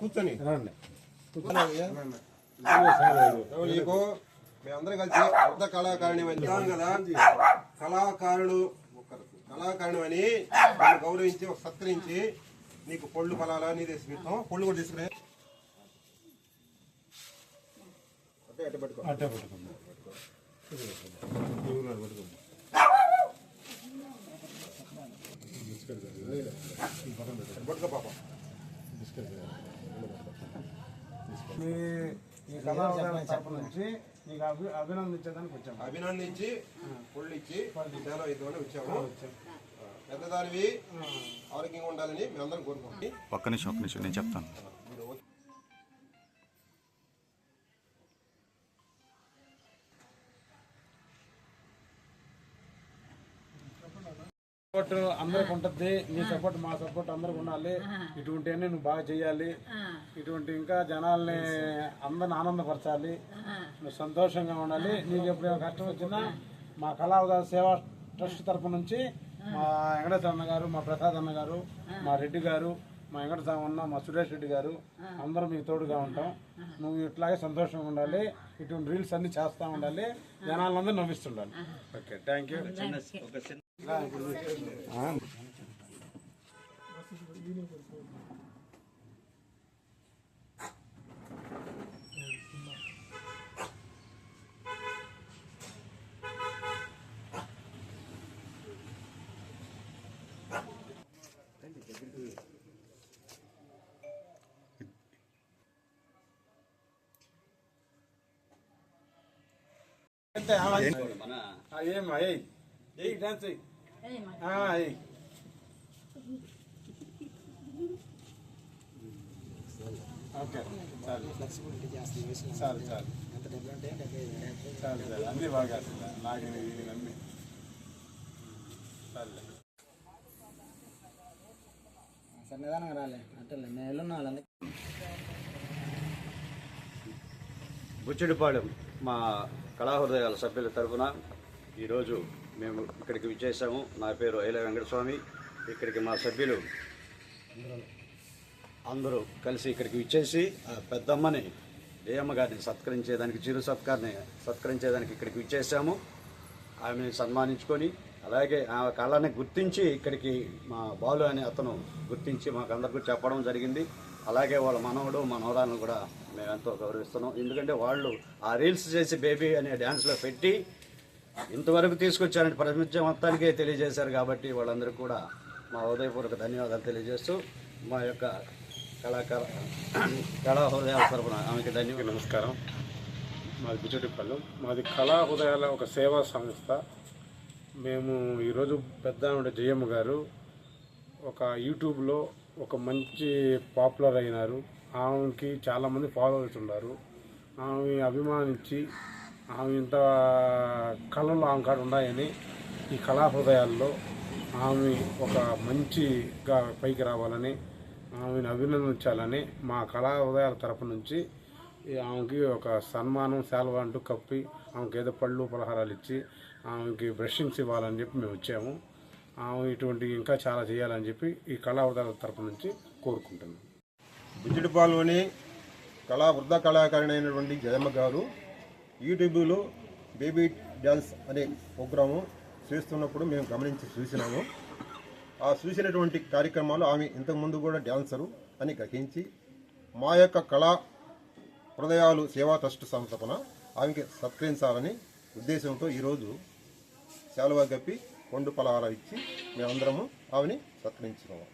కూర్చొని. రండి. నీకు మేమందరం కలిసి కళాకారిణి అని చెప్తాం కదా. కళాకారుడు కళాకారుడు అని గౌరవించి ఒక సత్కరించి నీకు పళ్ళు ఫలాలా నీ తీసుకుంటాం పళ్ళు కూడా తీసుకునే. అట్టే అట్టే పట్టుకో. అట్టే పట్టుకుందాం. పట్టుకో పాప. మీ ఈ కళాకారుల తరపు నుంచి నీకు అభి అభినందించేదానికి వచ్చాము. అభినందించి పళ్ళు ఇచ్చి సేవ ఇద్దామని వచ్చాము. పెద్దదానివి ఆరోగ్యంగా ఉండాలని మేమందరం కోరుకుంటాం ఒక్క నిమిషం ఒక్క నిమిషం నేను చెప్తాను. సపోర్ట్ అందరికి ఉంటుంది. నీ సపోర్ట్ మా సపోర్ట్ అందరికి ఉండాలి. ఇటువంటివన్నీ నువ్వు బాగా చేయాలి ఇటువంటి ఇంకా జనాల్ని అందరిని ఆనందపరచాలి. నువ్వు సంతోషంగా ఉండాలి. నీకు ఎప్పుడు కష్టం వచ్చినా మా కళావదార సేవా ట్రస్ట్ తరపు నుంచి మా వెంకటేశ్వర అన్న గారు మా ప్రసాద్ అన్న గారు మా రెడ్డి గారు మా వెంకటస్వామి అన్న మా సురేష్ రెడ్డి గారు అందరూ మీకు తోడుగా ఉంటాం. నువ్వు ఇట్లాగే సంతోషంగా ఉండాలి ఇటువంటి రీల్స్ అన్ని చేస్తూ ఉండాలి జనాలందరూ నవ్విస్తుండాలి. ఓకే థ్యాంక్ యూ అంతే ఏం అయ్యి ఏయ్ డాన్స్ ఓకే చాలు చాలు చాలు చాలు చాలు అన్నీ బాగా నాకు ఇది చాలు సన్నిధానంగా రాలే. అంటే నేను ఎల్లున్నా వాళ్ళందరికీ బుచ్చిడిపాళెం మా కళాహృదయాల సభ్యుల తరఫున ఈరోజు మేము ఇక్కడికి విచ్చేసాము నా పేరు ఐల వెంకటస్వామి. ఇక్కడికి మా సభ్యులు అందరూ కలిసి ఇక్కడికి విచ్చేసి ఆ పెద్దమ్మని జయమ్మ గారిని సత్కరించేదానికి చిరు సత్కారిని సత్కరించేదానికి ఇక్కడికి విచ్చేసాము ఆమెని సన్మానించుకొని అలాగే ఆ కళని గుర్తించి ఇక్కడికి మా బాలు అనే అతను గుర్తించి మాకు అందరికీ చెప్పడం జరిగింది. అలాగే వాళ్ళ మనవడు మనవరాలను కూడా మేము ఎంతో గౌరవిస్తున్నాం. ఎందుకంటే వాళ్ళు ఆ రీల్స్ చేసి బేబీ అనే డ్యాన్స్లో పెట్టి ఇంతవరకు తీసుకొచ్చారని ప్రపంచం మొత్తానికే తెలియజేశారు కాబట్టి వాళ్ళందరికీ కూడా మా హృదయపూర్వక ధన్యవాదాలు తెలియజేస్తూ మా యొక్క కళాకార కళా హృదయాల తరపున ఆమెకి ధన్యవాదాలు. నమస్కారం. మాది బుచ్చటిపల్లెం మాది కళా హృదయాల ఒక సేవా సంస్థ. మేము ఈరోజు పెద్ద జయమ్మ గారు ఒక యూట్యూబ్లో ఒక మంచి పాపులర్ అయినారు. ఆమెకి చాలామంది ఫాలోవర్స్ ఉన్నారు. ఆమె అభిమానించి ఆమె ఇంత కళలు ఆమె కాడ ఉన్నాయని ఈ కళా హృదయాల్లో ఆమె ఒక మంచిగా పైకి రావాలని ఆమెను అభినందించాలని మా కళా హృదయాల తరపు నుంచి ఈ ఆమెకి ఒక సన్మానం శాల్వా అంటూ కప్పి ఆమెకి ఏదో పళ్ళు పలహారాలు ఇచ్చి ఆమెకి బ్రషింగ్స్ ఇవ్వాలని చెప్పి మేము వచ్చాము. ఇటువంటి ఇంకా చాలా చేయాలని చెప్పి ఈ కళా హృదయాల తరపు నుంచి కోరుకుంటున్నాం. బుజ్జిడిపాల్లోని కళా వృద్ధ కళాకారిణి అయినటువంటి జయమ్మ గారు యూట్యూబ్లో బేబీ డ్యాన్స్ అనే ప్రోగ్రాము చేస్తున్నప్పుడు మేము గమనించి చూసినాము. ఆ చూసినటువంటి కార్యక్రమాలు ఆమె ఇంతకుముందు కూడా డ్యాన్సరు అని గ్రహించి మా యొక్క కళా హృదయాలు సేవా ట్రస్ట్ సంస్థపన ఆమెకి సత్కరించాలని ఉద్దేశంతో ఈరోజు శాలువా గప్పి కొండు పలహారాలు ఇచ్చి మేమందరము ఆవిని సత్కరించినాము